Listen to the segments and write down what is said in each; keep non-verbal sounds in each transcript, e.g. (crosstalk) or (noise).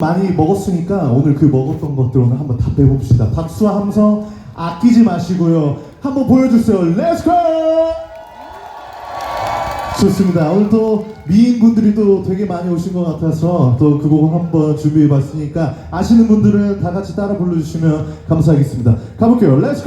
많이 먹었으니까 오늘 그 먹었던 것들 오늘 한번 다 빼봅시다. 박수와 함성 아끼지 마시고요. 한번 보여주세요. 렛츠고! 좋습니다. 오늘 또 미인분들이 또 되게 많이 오신 것 같아서 또 그 곡을 한번 준비해봤으니까 아시는 분들은 다 같이 따라 불러주시면 감사하겠습니다. 가볼게요. 렛츠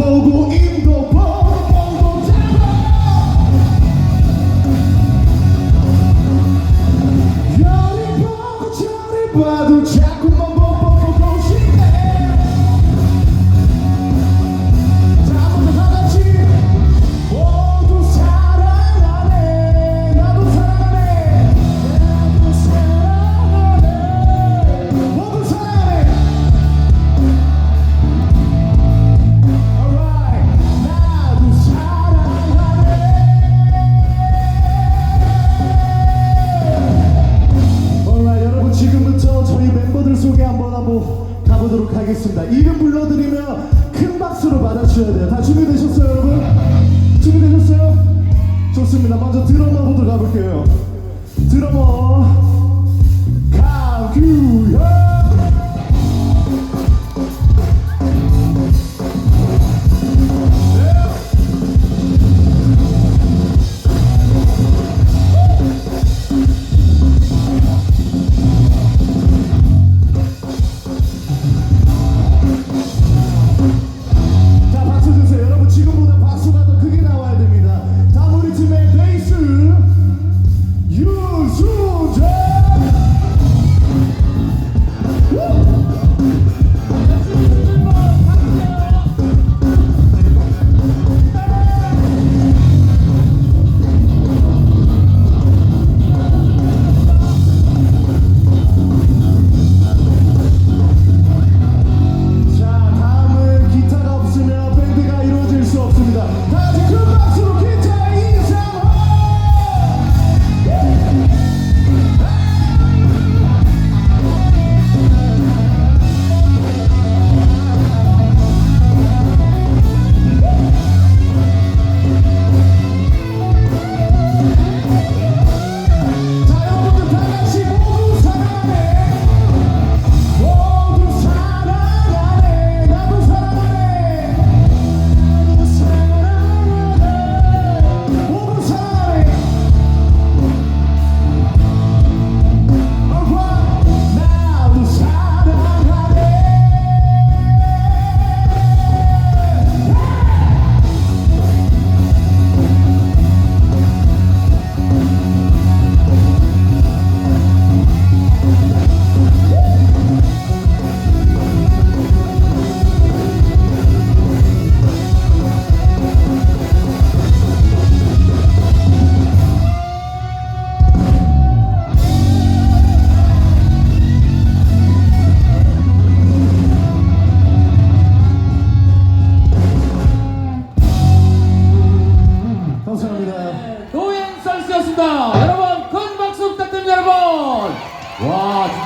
두번 하겠습니다. 이름 불러드리면 큰 박수로 받아주셔야 돼요. 다 준비되셨어요 여러분? 준비되셨어요? 좋습니다. 먼저 드러머부터 가볼게요. 드러머 강규현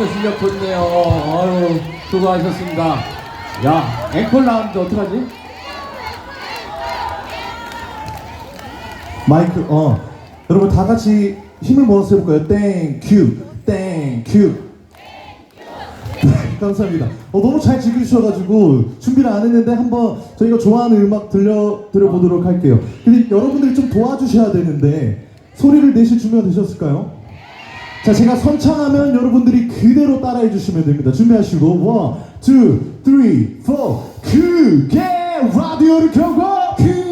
진짜 실력 좋네요. 아유, 수고하셨습니다. 야, 앵콜 나왔는데 어떡하지? 마이크, 어. 여러분 다 같이 힘을 모아서 해볼까요? 땡큐, 땡큐. 네, 감사합니다. 어, 너무 잘 즐기셔가지고 준비를 안 했는데 한번 저희가 좋아하는 음악 들려 드려보도록 할게요. 근데 여러분들이 좀 도와주셔야 되는데 소리를 내시 주면 되셨을까요? 자, 제가 선창하면 여러분들이 그대로 따라해 주시면 됩니다. 준비하시고, 1, 2, 3, 4. 그게 라디오를 켜고, 그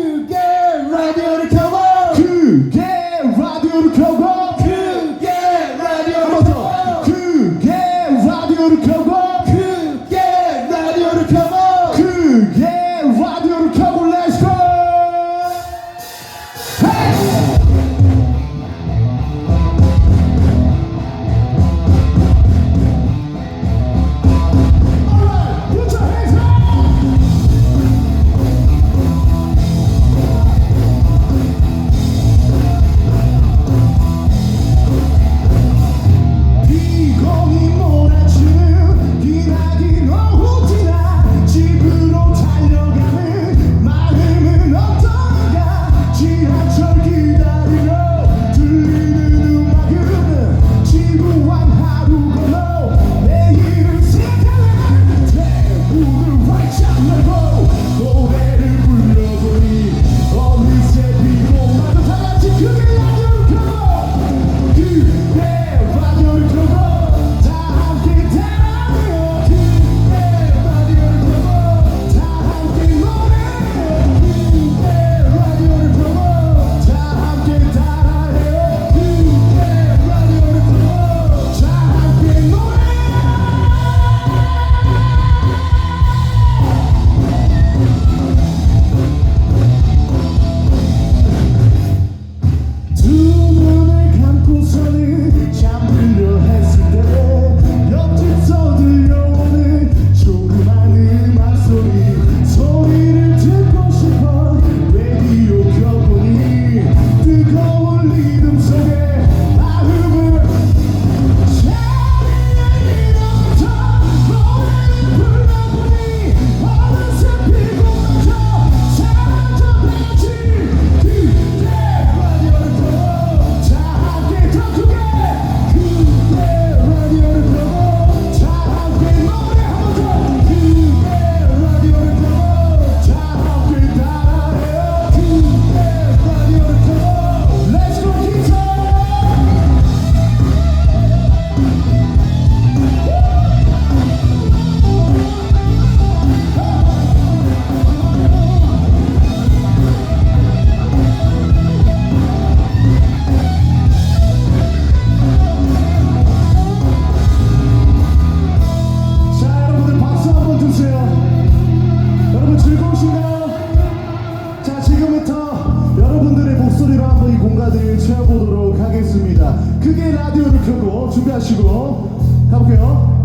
듣고 준비하시고 가볼게요.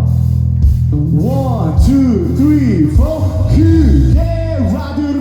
One, 4 크게 라디오.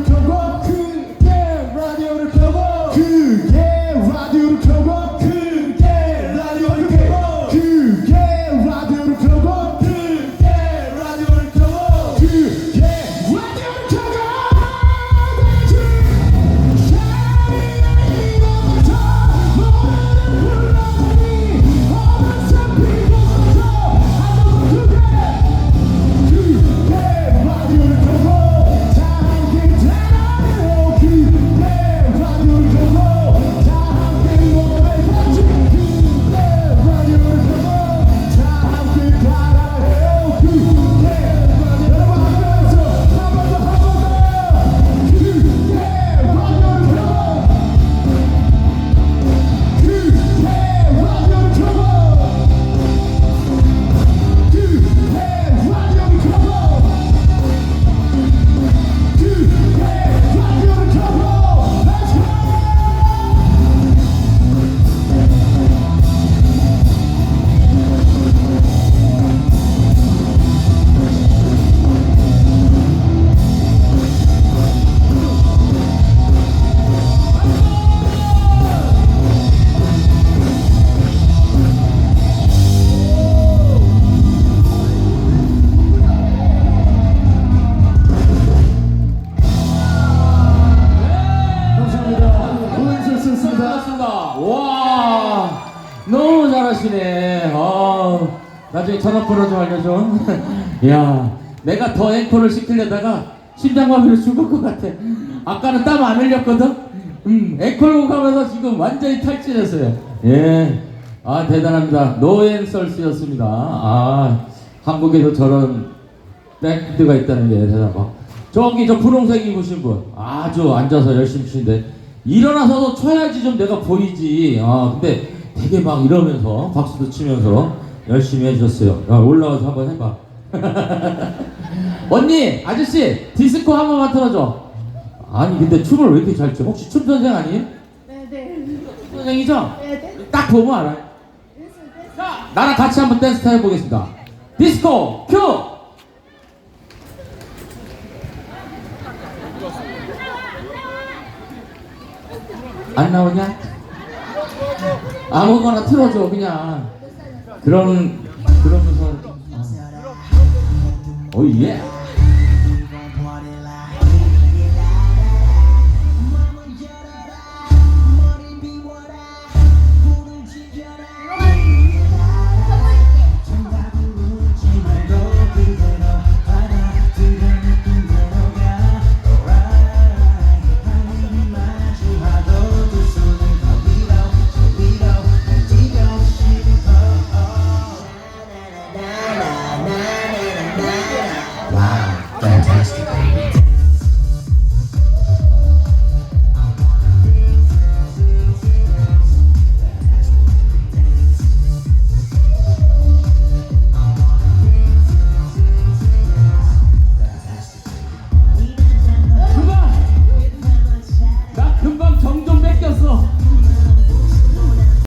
나중에 전화번호 좀 알려줘. (laughs) 야, 내가 더 앵콜을 시키려다가 심장마비로 죽을 것 같아. 아까는 땀 안 흘렸거든? 음, 앵콜곡 하면서 지금 완전히 탈진했어요. 예. 아, 대단합니다. 노앤설스였습니다. 아, 한국에도 저런 밴드가 있다는 게 대단하고. 저기 저 분홍색 입으신 분. 아주 앉아서 열심히 치는데. 일어나서도 쳐야지 좀 내가 보이지. 아, 근데 되게 막 이러면서 박수도 치면서 열심히 해주셨어요. 야, 올라와서 한번 해봐. (laughs) 언니, 아저씨, 디스코 한 번만 틀어줘. 아니, 근데 춤을 왜 이렇게 잘 춰? 혹시 춤 선생 아니에요? 네네. 춤 선생이죠? 네네. 딱 보면 알아요. 자, 나랑 같이 한번 댄스 해보겠습니다. 디스코 큐! 안 나오냐? 아무거나 틀어줘 그냥. 그런 그러면서. 어. 오 예. fantastic.